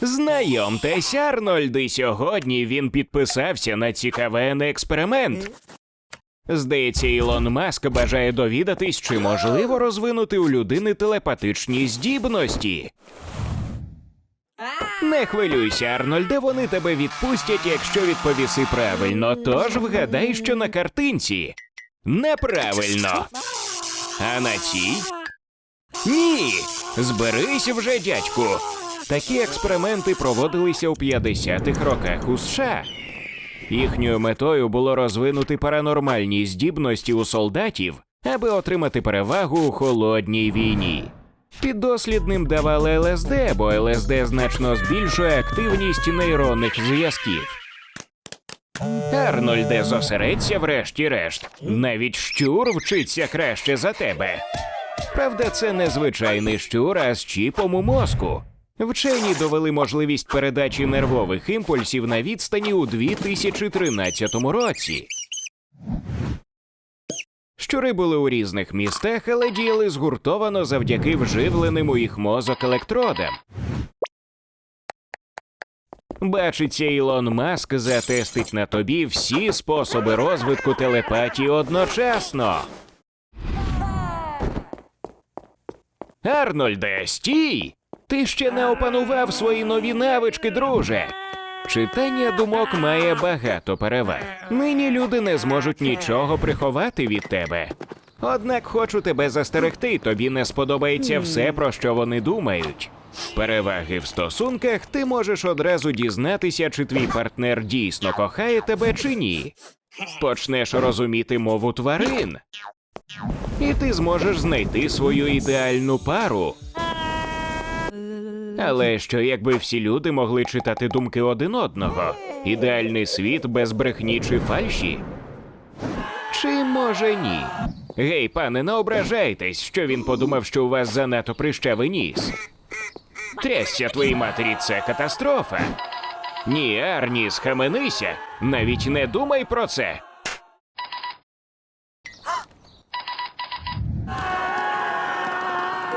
Знайомтесь, Арнольд, і сьогодні він підписався на цікавий експеримент. Здається, Ілон Маск бажає довідатись, чи можливо розвинути у людини телепатичні здібності. Не хвилюйся, Арнольде, вони тебе відпустять, якщо відповіси правильно. Тож вгадай, що на картинці. Неправильно. А на цій? Ні. Зберись вже, дядьку. Такі експерименти проводилися у 50-х роках у США. Їхньою метою було розвинути паранормальні здібності у солдатів, аби отримати перевагу у холодній війні. Піддослідним давали ЛСД, бо ЛСД значно збільшує активність нейронних зв'язків. Арнольде, зосередься врешті-решт. Навіть щур вчиться краще за тебе. Правда, це не звичайний щур, а з чіпом у мозку. Вчені довели можливість передачі нервових імпульсів на відстані у 2013 році. Щури були у різних містах, але діяли згуртовано завдяки вживленим у їх мозок електродам. Бачиться, Ілон Маск затестить на тобі всі способи розвитку телепатії одночасно. Арнольде, стій! Ти ще не опанував свої нові навички, друже. Читання думок має багато переваг. Нині люди не зможуть нічого приховати від тебе. Однак хочу тебе застерегти, тобі не сподобається все, про що вони думають. Переваги в стосунках ти можеш одразу дізнатися, чи твій партнер дійсно кохає тебе чи ні. Почнеш розуміти мову тварин. І ти зможеш знайти свою ідеальну пару. Але що якби всі люди могли читати думки один одного? Ідеальний світ без брехні чи фальші? Чи може ні? Гей, пане, не ображайтесь, що він подумав, що у вас занадто прищавий ніс. Трясся твоїй матері, це катастрофа. Ні, Арні, схаменися, навіть не думай про це.